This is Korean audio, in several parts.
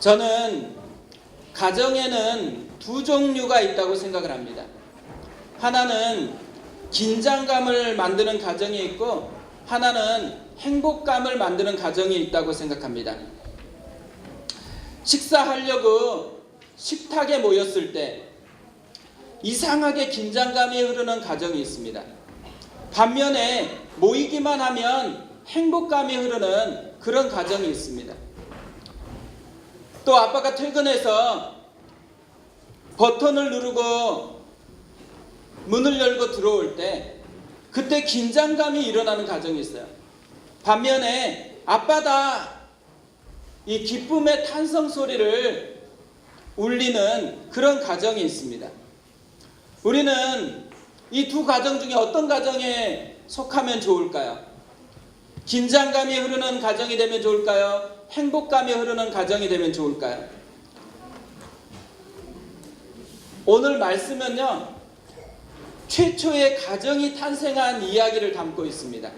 저는 가정에는 두 종류가 있다고 생각을 합니다. 하나는 긴장감을 만드는 가정이 있고 하나는 행복감을 만드는 가정이 있다고 생각합니다. 식사하려고 식탁에 모였을 때 이상하게 긴장감이 흐르는 가정이 있습니다. 반면에 모이기만 하면 행복감이 흐르는 그런 가정이 있습니다. 또 아빠가 퇴근해서 버튼을 누르고 문을 열고 들어올 때 그때 긴장감이 일어나는 가정이 있어요. 반면에 아빠다 이 기쁨의 탄성 소리를 울리는 그런 가정이 있습니다. 우리는 이 두 가정 중에 어떤 가정에 속하면 좋을까요? 긴장감이 흐르는 가정이 되면 좋을까요? 행복감이 흐르는 가정이 되면 좋을까요? 오늘 말씀은요, 최초의 가정이 탄생한 이야기를 담고 있습니다.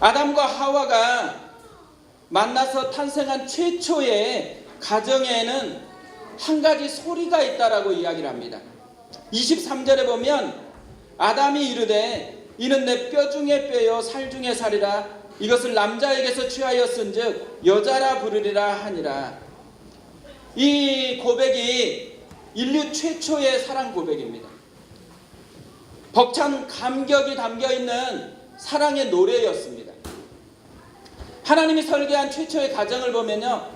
아담과 하와가 만나서 탄생한 최초의 가정에는 한 가지 소리가 있다라고 이야기를 합니다. 23절에 보면 아담이 이르되 이는 내 뼈 중에 뼈요 살 중에 살이라 이것을 남자에게서 취하였은즉 여자라 부르리라 하니라. 이 고백이 인류 최초의 사랑 고백입니다. 벅찬 감격이 담겨 있는 사랑의 노래였습니다. 하나님이 설계한 최초의 가정을 보면요.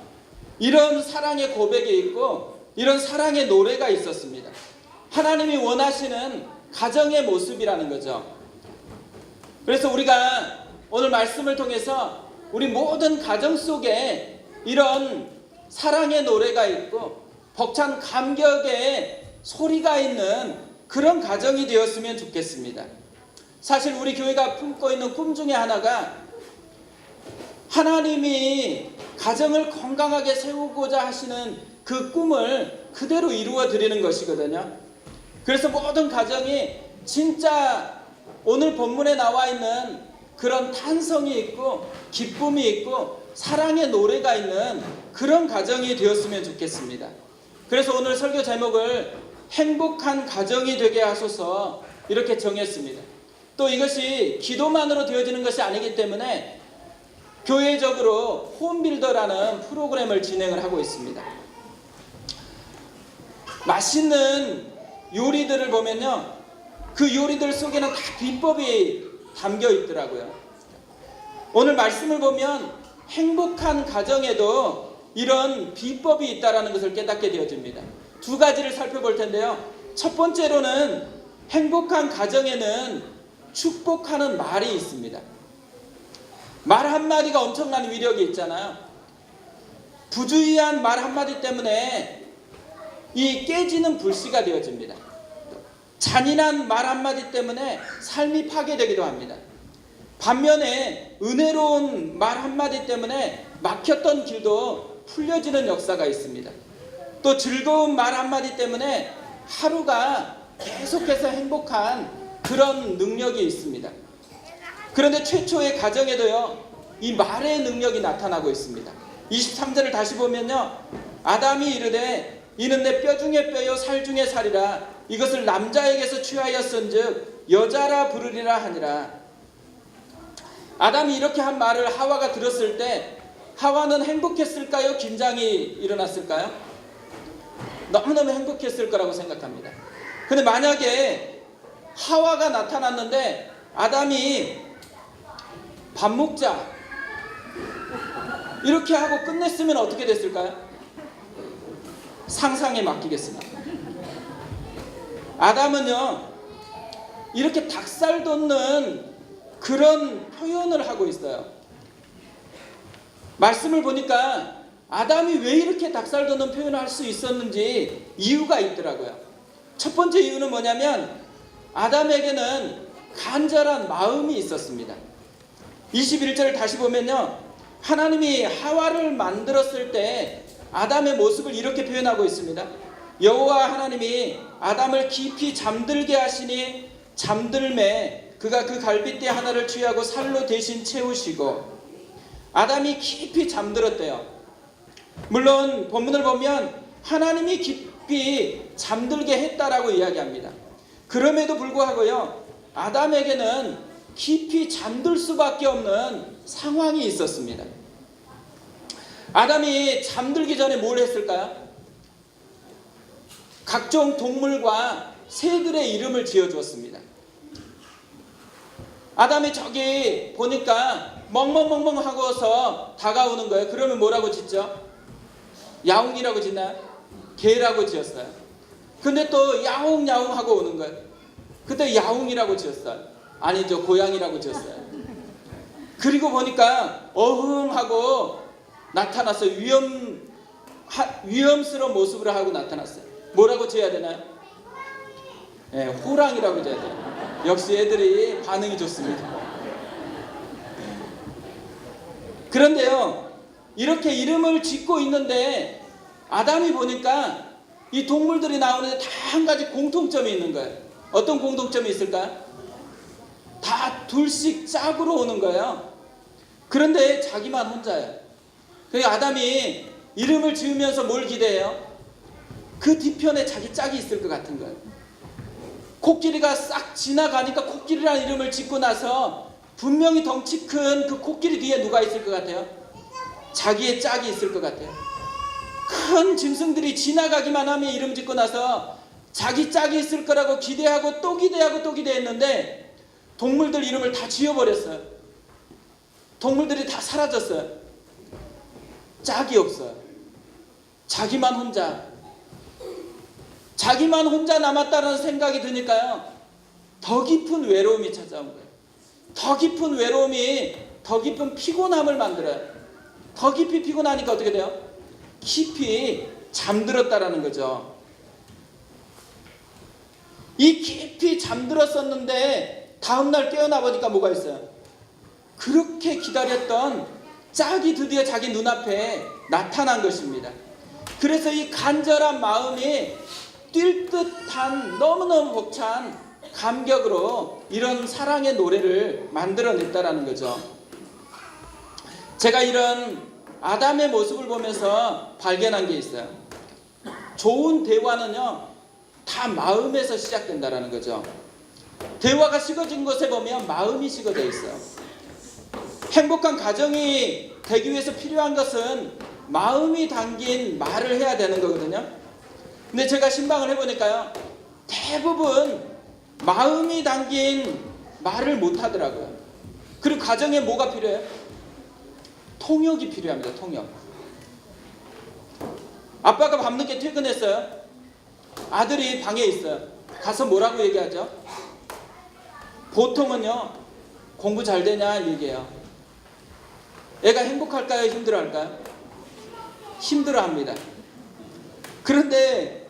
이런 사랑의 고백이 있고 이런 사랑의 노래가 있었습니다. 하나님이 원하시는 가정의 모습이라는 거죠. 그래서 우리가 오늘 말씀을 통해서 우리 모든 가정 속에 이런 사랑의 노래가 있고 벅찬 감격의 소리가 있는 그런 가정이 되었으면 좋겠습니다. 사실 우리 교회가 품고 있는 꿈 중에 하나가 하나님이 가정을 건강하게 세우고자 하시는 그 꿈을 그대로 이루어 드리는 것이거든요. 그래서 모든 가정이 진짜 오늘 본문에 나와 있는 그런 탄성이 있고 기쁨이 있고 사랑의 노래가 있는 그런 가정이 되었으면 좋겠습니다. 그래서 오늘 설교 제목을 행복한 가정이 되게 하소서 이렇게 정했습니다. 또 이것이 기도만으로 되어지는 것이 아니기 때문에 교회적으로 홈빌더라는 프로그램을 진행을 하고 있습니다. 맛있는 요리들을 보면요. 그 요리들 속에는 다 비법이 담겨 있더라고요. 오늘 말씀을 보면 행복한 가정에도 이런 비법이 있다라는 것을 깨닫게 되어집니다. 두 가지를 살펴볼 텐데요. 첫 번째로는 행복한 가정에는 축복하는 말이 있습니다. 말 한마디가 엄청난 위력이 있잖아요. 부주의한 말 한마디 때문에 이 깨지는 불씨가 되어집니다. 잔인한 말 한마디 때문에 삶이 파괴되기도 합니다. 반면에 은혜로운 말 한마디 때문에 막혔던 길도 풀려지는 역사가 있습니다. 또 즐거운 말 한마디 때문에 하루가 계속해서 행복한 그런 능력이 있습니다. 그런데 최초의 가정에도요, 이 말의 능력이 나타나고 있습니다. 23절을 다시 보면요, 아담이 이르되 이는 내 뼈 중에 뼈요 살 중에 살이라 이것을 남자에게서 취하였은즉 여자라 부르리라 하니라. 아담이 이렇게 한 말을 하와가 들었을 때 하와는 행복했을까요? 긴장이 일어났을까요? 너무너무 행복했을 거라고 생각합니다. 근데 만약에 하와가 나타났는데 아담이 밥 먹자 이렇게 하고 끝냈으면 어떻게 됐을까요? 상상에 맡기겠습니다. 아담은요, 이렇게 닭살 돋는 그런 표현을 하고 있어요. 말씀을 보니까 아담이 왜 이렇게 닭살 돋는 표현을 할 수 있었는지 이유가 있더라고요. 첫 번째 이유는 뭐냐면 아담에게는 간절한 마음이 있었습니다. 21절 다시 보면요. 하나님이 하와를 만들었을 때 아담의 모습을 이렇게 표현하고 있습니다. 여호와 하나님이 아담을 깊이 잠들게 하시니 잠들매 그가 그 갈빗대 하나를 취하고 살로 대신 채우시고 아담이 깊이 잠들었대요. 물론 본문을 보면 하나님이 깊이 잠들게 했다라고 이야기합니다. 그럼에도 불구하고요. 아담에게는 깊이 잠들 수밖에 없는 상황이 있었습니다. 아담이 잠들기 전에 뭘 했을까요? 각종 동물과 새들의 이름을 지어 주었습니다. 아담이 저기 보니까 멍멍멍멍 하고서 다가오는 거예요. 그러면 뭐라고 짓죠? 야옹이라고 짓나요? 개라고 지었어요. 근데 또 야옹야옹 하고 오는 거예요. 그때 야옹이라고 지었어요. 아니죠. 고양이라고 지었어요. 그리고 보니까 어흥하고 나타났어요. 위험, 하, 위험스러운 모습을 하고 나타났어요. 뭐라고 지어야 되나요? 예, 호랑이라고 지어야 돼요. 역시 애들이 반응이 좋습니다. 그런데요, 이렇게 이름을 짓고 있는데 아담이 보니까 이 동물들이 나오는데 다 한 가지 공통점이 있는 거예요. 어떤 공통점이 있을까요? 다 둘씩 짝으로 오는 거예요. 그런데 자기만 혼자예요. 그러니까 아담이 이름을 지으면서 뭘 기대해요? 그 뒤편에 자기 짝이 있을 것 같은 거예요. 코끼리가 싹 지나가니까 코끼리라는 이름을 짓고 나서 분명히 덩치 큰 그 코끼리 뒤에 누가 있을 것 같아요? 자기의 짝이 있을 것 같아요. 큰 짐승들이 지나가기만 하면 이름 짓고 나서 자기 짝이 있을 거라고 기대하고 또 기대하고 또 기대했는데 동물들 이름을 다 지워버렸어요. 동물들이 다 사라졌어요. 짝이 없어요. 자기만 혼자. 자기만 혼자 남았다는 생각이 드니까요. 더 깊은 외로움이 찾아온 거예요. 더 깊은 외로움이 더 깊은 피곤함을 만들어요. 더 깊이 피곤하니까 어떻게 돼요? 깊이 잠들었다라는 거죠. 이 깊이 잠들었었는데 다음날 깨어나 보니까 뭐가 있어요? 그렇게 기다렸던 짝이 드디어 자기 눈앞에 나타난 것입니다. 그래서 이 간절한 마음이 뛸 듯한 너무너무 벅찬 감격으로 이런 사랑의 노래를 만들어냈다라는 거죠. 제가 이런 아담의 모습을 보면서 발견한 게 있어요. 좋은 대화는요, 다 마음에서 시작된다라는 거죠. 대화가 식어진 곳에 보면 마음이 식어져 있어요. 행복한 가정이 되기 위해서 필요한 것은 마음이 담긴 말을 해야 되는 거거든요. 근데 제가 신방을 해보니까요, 대부분 마음이 담긴 말을 못 하더라고요. 그리고 가정에 뭐가 필요해요? 통역이 필요합니다. 통역. 아빠가 밤늦게 퇴근했어요. 아들이 방에 있어요. 가서 뭐라고 얘기하죠? 보통은요, 공부 잘 되냐 얘기해요. 애가 행복할까요? 힘들어할까요? 힘들어합니다. 그런데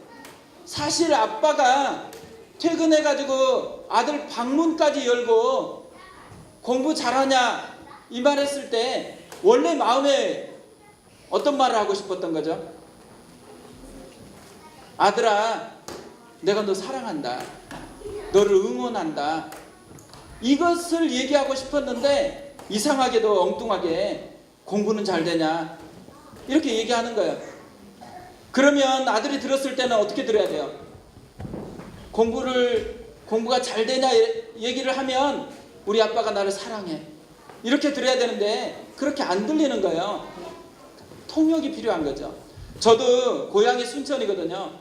사실 아빠가 퇴근해가지고 아들 방문까지 열고 공부 잘하냐 이 말했을 때 원래 마음에 어떤 말을 하고 싶었던 거죠? 아들아, 내가 너 사랑한다. 너를 응원한다. 이것을 얘기하고 싶었는데 이상하게도 엉뚱하게 공부는 잘 되냐 이렇게 얘기하는 거예요. 그러면 아들이 들었을 때는 어떻게 들어야 돼요? 공부를 공부가 잘 되냐 얘기를 하면 우리 아빠가 나를 사랑해 이렇게 들어야 되는데 그렇게 안 들리는 거예요. 통역이 필요한 거죠. 저도 고향이 순천이거든요.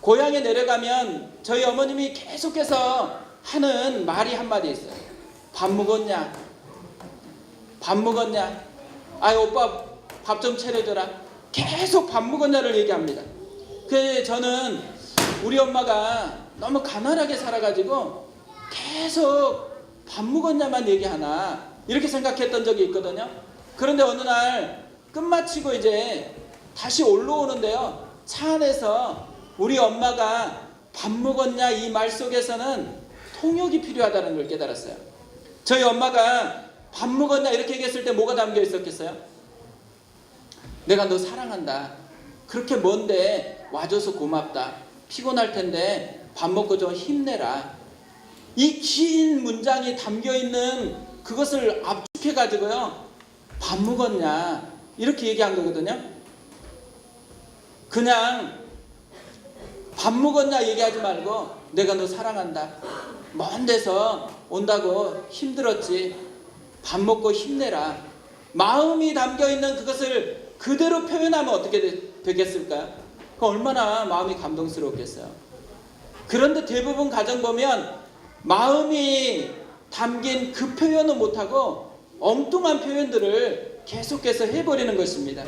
고향에 내려가면 저희 어머님이 계속해서 하는 말이 한마디 있어요. 밥 먹었냐? 밥 먹었냐? 아이 오빠 밥 좀 차려줘라. 계속 밥 먹었냐를 얘기합니다. 그 저는 우리 엄마가 너무 가난하게 살아가지고 계속 밥 먹었냐만 얘기하나 이렇게 생각했던 적이 있거든요. 그런데 어느 날 끝마치고 이제 다시 올라오는데요. 차 안에서 우리 엄마가 밥 먹었냐 이 말 속에서는 통역이 필요하다는 걸 깨달았어요. 저희 엄마가 밥 먹었냐 이렇게 얘기했을 때 뭐가 담겨 있었겠어요? 내가 너 사랑한다. 그렇게 먼데 와줘서 고맙다. 피곤할 텐데 밥 먹고 좀 힘내라. 이 긴 문장이 담겨 있는 그것을 압축해 가지고요. 밥 먹었냐? 이렇게 얘기한 거거든요. 그냥 밥 먹었냐 얘기하지 말고 내가 너 사랑한다. 먼 데서 온다고 힘들었지. 밥 먹고 힘내라. 마음이 담겨 있는 그것을 그대로 표현하면 어떻게 되, 되겠을까요? 그 얼마나 마음이 감동스럽겠어요. 그런데 대부분 가정 보면 마음이 담긴 그 표현은 못하고 엉뚱한 표현들을 계속해서 해버리는 것입니다.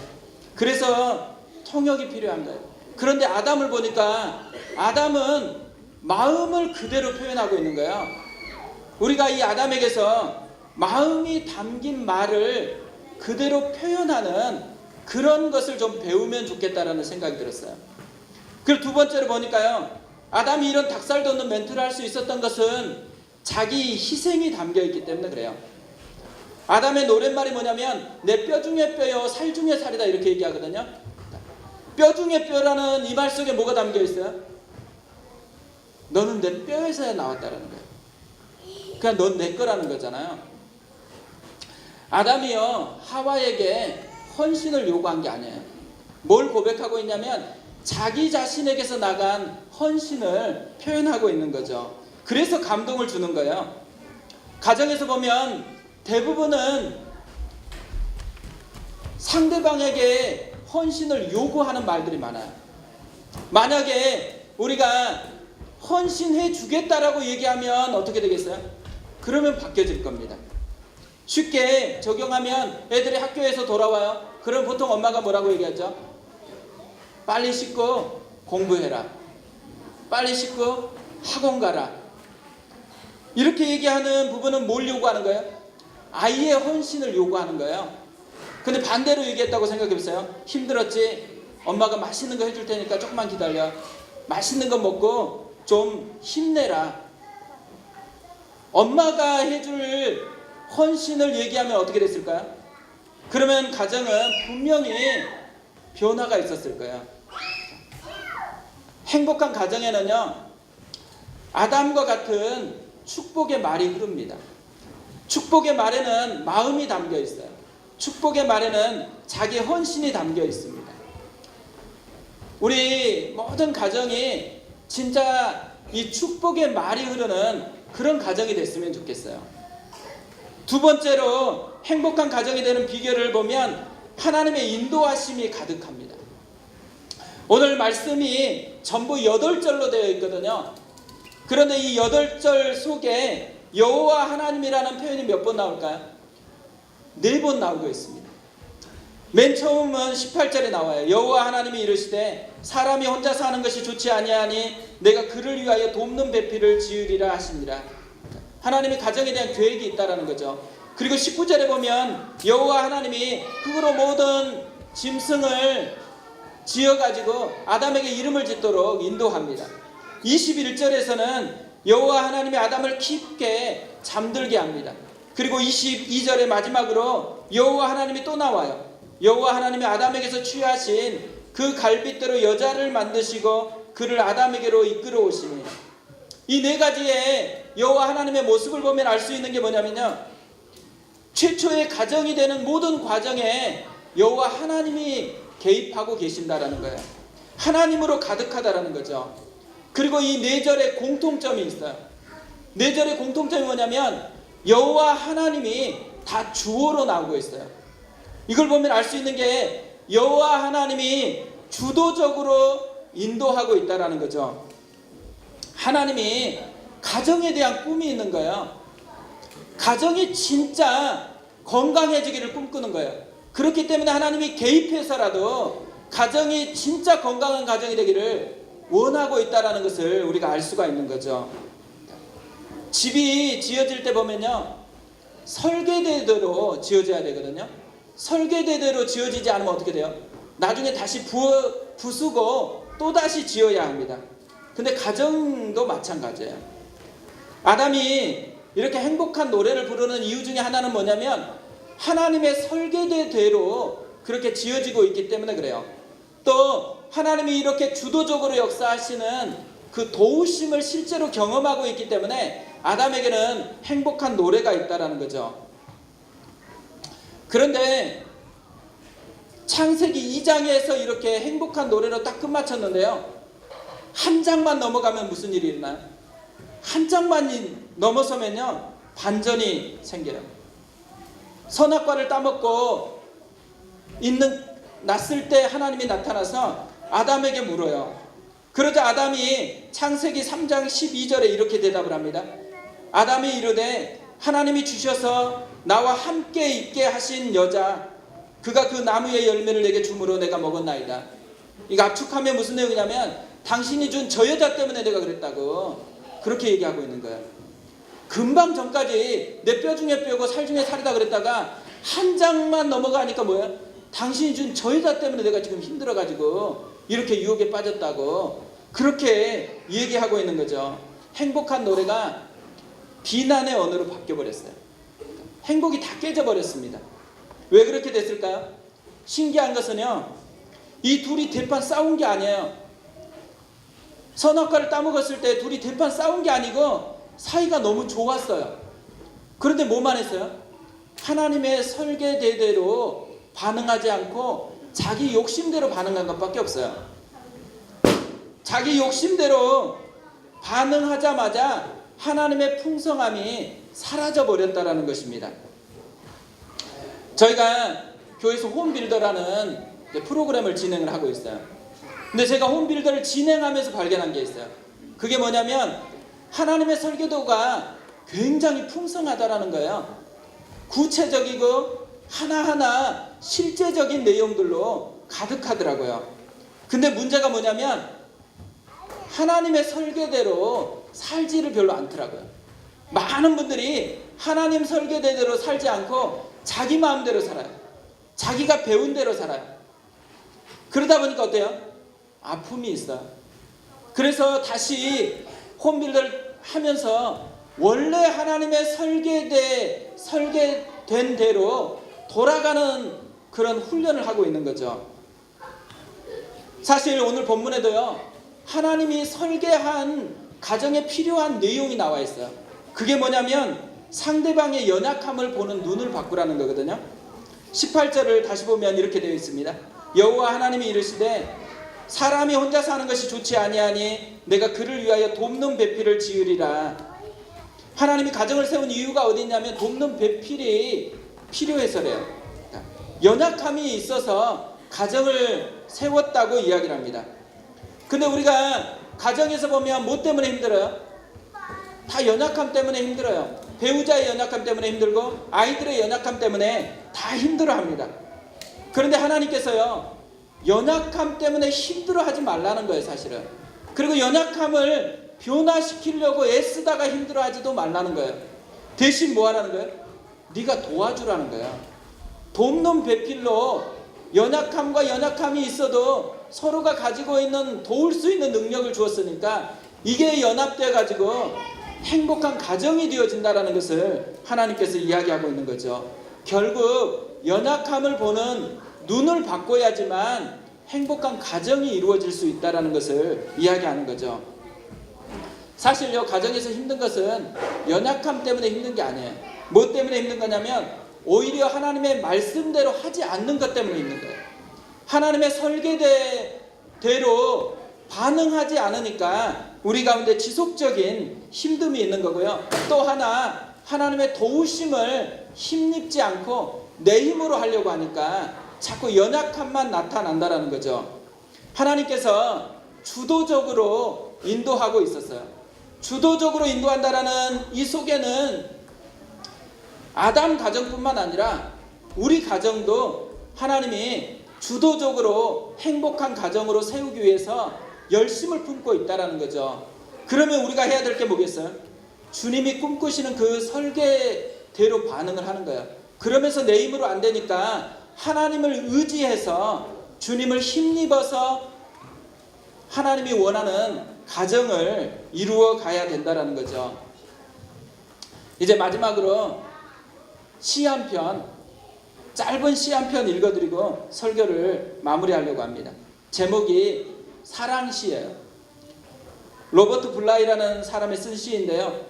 그래서 통역이 필요한 거예요. 그런데 아담을 보니까 아담은 마음을 그대로 표현하고 있는 거예요. 우리가 이 아담에게서 마음이 담긴 말을 그대로 표현하는 그런 것을 좀 배우면 좋겠다라는 생각이 들었어요. 그리고 두 번째로 보니까요. 아담이 이런 닭살 돋는 멘트를 할 수 있었던 것은 자기 희생이 담겨 있기 때문에 그래요. 아담의 노랫말이 뭐냐면 내 뼈 중에 뼈요 살 중에 살이다 이렇게 얘기하거든요. 뼈 중에 뼈라는 이 말 속에 뭐가 담겨 있어요? 너는 내 뼈에서 나왔다라는 거예요. 그냥 넌내 거라는 거잖아요. 아담이요 하와에게 헌신을 요구한 게 아니에요. 뭘 고백하고 있냐면 자기 자신에게서 나간 헌신을 표현하고 있는 거죠. 그래서 감동을 주는 거예요. 가정에서 보면 대부분은 상대방에게 헌신을 요구하는 말들이 많아요. 만약에 우리가 헌신해 주겠다라고 얘기하면 어떻게 되겠어요? 그러면 바뀌어질 겁니다. 쉽게 적용하면 애들이 학교에서 돌아와요. 그럼 보통 엄마가 뭐라고 얘기하죠? 빨리 씻고 공부해라. 빨리 씻고 학원 가라. 이렇게 얘기하는 부분은 뭘 요구하는 거예요? 아이의 헌신을 요구하는 거예요. 근데 반대로 얘기했다고 생각해 보세요. 힘들었지? 엄마가 맛있는 거 해줄 테니까 조금만 기다려. 맛있는 거 먹고 좀 힘내라. 엄마가 해줄 헌신을 얘기하면 어떻게 됐을까요? 그러면 가정은 분명히 변화가 있었을 거예요. 행복한 가정에는요, 아담과 같은 축복의 말이 흐릅니다. 축복의 말에는 마음이 담겨 있어요. 축복의 말에는 자기 헌신이 담겨 있습니다. 우리 모든 가정이 진짜 이 축복의 말이 흐르는 그런 가정이 됐으면 좋겠어요. 두 번째로 행복한 가정이 되는 비결을 보면 하나님의 인도하심이 가득합니다. 오늘 말씀이 전부 여덟 절로 되어 있거든요. 그런데 이 여덟 절 속에 여호와 하나님이라는 표현이 몇 번 나올까요? 네 번 나오고 있습니다. 맨 처음은 18절에 나와요. 여호와 하나님이 이르시되 사람이 혼자 사는 것이 좋지 아니하니 내가 그를 위하여 돕는 배필을 지으리라 하시니라. 하나님이 가정에 대한 계획이 있다라는 거죠. 그리고 19절에 보면 여호와 하나님이 흙으로 모든 짐승을 지어 가지고 아담에게 이름을 짓도록 인도합니다. 21절에서는 여호와 하나님이 아담을 깊게 잠들게 합니다. 그리고 22절의 마지막으로 여호와 하나님이 또 나와요. 여호와 하나님이 아담에게서 취하신 그 갈빗대로 여자를 만드시고 그를 아담에게로 이끌어 오시니 이 네 가지의 여호와 하나님의 모습을 보면 알 수 있는 게 뭐냐면요. 최초의 가정이 되는 모든 과정에 여호와 하나님이 개입하고 계신다라는 거예요. 하나님으로 가득하다라는 거죠. 그리고 이 네 절의 공통점이 있어요. 네 절의 공통점이 뭐냐면 여호와 하나님이 다 주어로 나오고 있어요. 이걸 보면 알 수 있는 게 여호와 하나님이 주도적으로 인도하고 있다라는 거죠. 하나님이 가정에 대한 꿈이 있는 거예요. 가정이 진짜 건강해지기를 꿈꾸는 거예요. 그렇기 때문에 하나님이 개입해서라도 가정이 진짜 건강한 가정이 되기를 원하고 있다라는 것을 우리가 알 수가 있는 거죠. 집이 지어질 때 보면요. 설계대대로 지어져야 되거든요. 설계대대로 지어지지 않으면 어떻게 돼요? 나중에 다시 부어, 부수고 또 다시 지어야 합니다. 근데 가정도 마찬가지예요. 아담이 이렇게 행복한 노래를 부르는 이유 중에 하나는 뭐냐면 하나님의 설계대대로 그렇게 지어지고 있기 때문에 그래요. 또 하나님이 이렇게 주도적으로 역사하시는 그 도우심을 실제로 경험하고 있기 때문에 아담에게는 행복한 노래가 있다라는 거죠. 그런데 창세기 2장에서 이렇게 행복한 노래로 딱 끝마쳤는데요. 한 장만 넘어가면 무슨 일이 일어나요? 한 장만 이- 넘어서면요. 반전이 생겨요. 선악과를 따먹고 있는 났을 때 하나님이 나타나서 아담에게 물어요. 그러자 아담이 창세기 3장 12절에 이렇게 대답을 합니다. 아담이 이르되 하나님이 주셔서 나와 함께 있게 하신 여자 그가 그 나무의 열매를 내게 주므로 내가 먹었나이다. 이거 압축하면 무슨 내용이냐면 당신이 준 저 여자 때문에 내가 그랬다고 그렇게 얘기하고 있는 거예요. 금방 전까지 내 뼈 중에 뼈고 살 중에 살이다 그랬다가 한 장만 넘어가니까 뭐야? 당신이 준 저 여자 때문에 내가 지금 힘들어가지고 이렇게 유혹에 빠졌다고 그렇게 얘기하고 있는 거죠. 행복한 노래가 비난의 언어로 바뀌어 버렸어요. 행복이 다 깨져 버렸습니다. 왜 그렇게 됐을까요? 신기한 것은요, 이 둘이 대판 싸운 게 아니에요. 선악과를 따먹었을 때 둘이 대판 싸운 게 아니고 사이가 너무 좋았어요. 그런데 뭐만 했어요? 하나님의 설계대대로 반응하지 않고 자기 욕심대로 반응한 것밖에 없어요. 자기 욕심대로 반응하자마자 하나님의 풍성함이 사라져 버렸다라는 것입니다. 저희가 교회에서 홈빌더라는 프로그램을 진행을 하고 있어요. 근데 제가 홈빌더를 진행하면서 발견한 게 있어요. 그게 뭐냐면 하나님의 설계도가 굉장히 풍성하다라는 거예요. 구체적이고 하나하나 실제적인 내용들로 가득하더라고요. 근데 문제가 뭐냐면 하나님의 설계대로 살지를 별로 않더라고요. 많은 분들이 하나님 설계대로 살지 않고 자기 마음대로 살아요. 자기가 배운 대로 살아요. 그러다 보니까 어때요? 아픔이 있어요. 그래서 다시 홈빌더를 하면서 원래 하나님의 설계대 설계된 대로 돌아가는 그런 훈련을 하고 있는 거죠. 사실 오늘 본문에도요. 하나님이 설계한 가정에 필요한 내용이 나와 있어요. 그게 뭐냐면 상대방의 연약함을 보는 눈을 바꾸라는 거거든요. 18절을 다시 보면 이렇게 되어 있습니다. 여호와 하나님이 이르시되 사람이 혼자 사는 것이 좋지 아니하니 내가 그를 위하여 돕는 배필을 지으리라. 하나님이 가정을 세운 이유가 어디 있냐면 돕는 배필이 필요해서래요. 그러니까 연약함이 있어서 가정을 세웠다고 이야기를 합니다. 근데 우리가 가정에서 보면 뭐 때문에 힘들어요? 다 연약함 때문에 힘들어요. 배우자의 연약함 때문에 힘들고 아이들의 연약함 때문에 다 힘들어 합니다. 그런데 하나님께서요 연약함 때문에 힘들어하지 말라는 거예요, 사실은. 그리고 연약함을 변화시키려고 애쓰다가 힘들어하지도 말라는 거예요. 대신 뭐 하라는 거예요? 네가 도와주라는 거예요. 돕는 배필로 연약함과 연약함이 있어도 서로가 가지고 있는 도울 수 있는 능력을 주었으니까 이게 연합돼 가지고 행복한 가정이 되어진다라는 것을 하나님께서 이야기하고 있는 거죠. 결국 연약함을 보는 눈을 바꿔야지만 행복한 가정이 이루어질 수 있다라는 것을 이야기하는 거죠. 사실요 가정에서 힘든 것은 연약함 때문에 힘든 게 아니에요. 뭐 때문에 힘든 거냐면 오히려 하나님의 말씀대로 하지 않는 것 때문에 힘든 거예요. 하나님의 설계대로 반응하지 않으니까 우리 가운데 지속적인 힘듦이 있는 거고요. 또 하나 하나님의 도우심을 힘입지 않고 내 힘으로 하려고 하니까 자꾸 연약함만 나타난다라는 거죠. 하나님께서 주도적으로 인도하고 있었어요. 주도적으로 인도한다라는 이 속에는 아담 가정뿐만 아니라 우리 가정도 하나님이 주도적으로 행복한 가정으로 세우기 위해서 열심을 품고 있다라는 거죠. 그러면 우리가 해야 될 게 뭐겠어요? 주님이 꿈꾸시는 그 설계대로 반응을 하는 거예요. 그러면서 내 힘으로 안 되니까 하나님을 의지해서 주님을 힘입어서 하나님이 원하는 가정을 이루어 가야 된다라는 거죠. 이제 마지막으로 시 한 편, 짧은 시 한 편 읽어드리고 설교를 마무리하려고 합니다. 제목이 사랑시예요. 로버트 블라이라는 사람이 쓴 시인데요.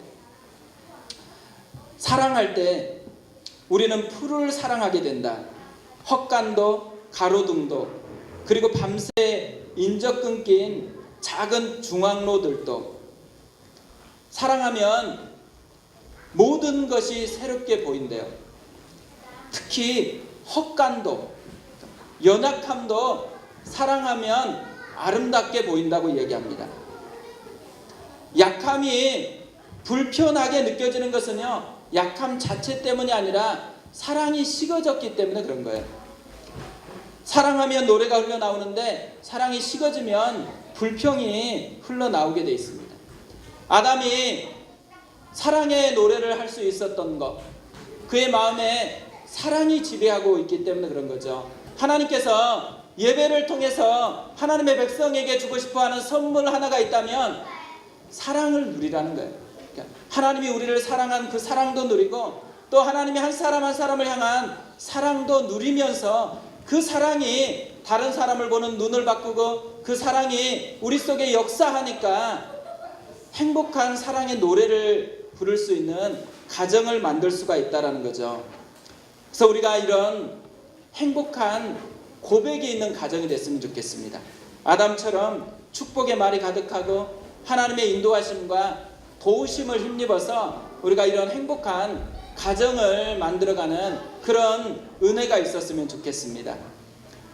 사랑할 때 우리는 풀을 사랑하게 된다. 헛간도 가로등도 그리고 밤새 인적 끊긴 작은 중앙로들도 사랑하면 모든 것이 새롭게 보인대요. 특히 헛간도 연약함도 사랑하면 아름답게 보인다고 얘기합니다. 약함이 불편하게 느껴지는 것은요, 약함 자체 때문이 아니라 사랑이 식어졌기 때문에 그런 거예요. 사랑하면 노래가 흘러나오는데 사랑이 식어지면 불평이 흘러나오게 돼 있습니다. 아담이 사랑의 노래를 할 수 있었던 것, 그의 마음에 사랑이 지배하고 있기 때문에 그런 거죠. 하나님께서 예배를 통해서 하나님의 백성에게 주고 싶어 하는 선물 하나가 있다면 사랑을 누리라는 거예요. 그러니까 하나님이 우리를 사랑한 그 사랑도 누리고 또 하나님이 한 사람 한 사람을 향한 사랑도 누리면서 그 사랑이 다른 사람을 보는 눈을 바꾸고 그 사랑이 우리 속에 역사하니까 행복한 사랑의 노래를 부를 수 있는 가정을 만들 수가 있다라는 거죠. 그래서 우리가 이런 행복한 고백이 있는 가정이 됐으면 좋겠습니다. 아담처럼 축복의 말이 가득하고 하나님의 인도하심과 도우심을 힘입어서 우리가 이런 행복한 가정을 만들어가는 그런 은혜가 있었으면 좋겠습니다.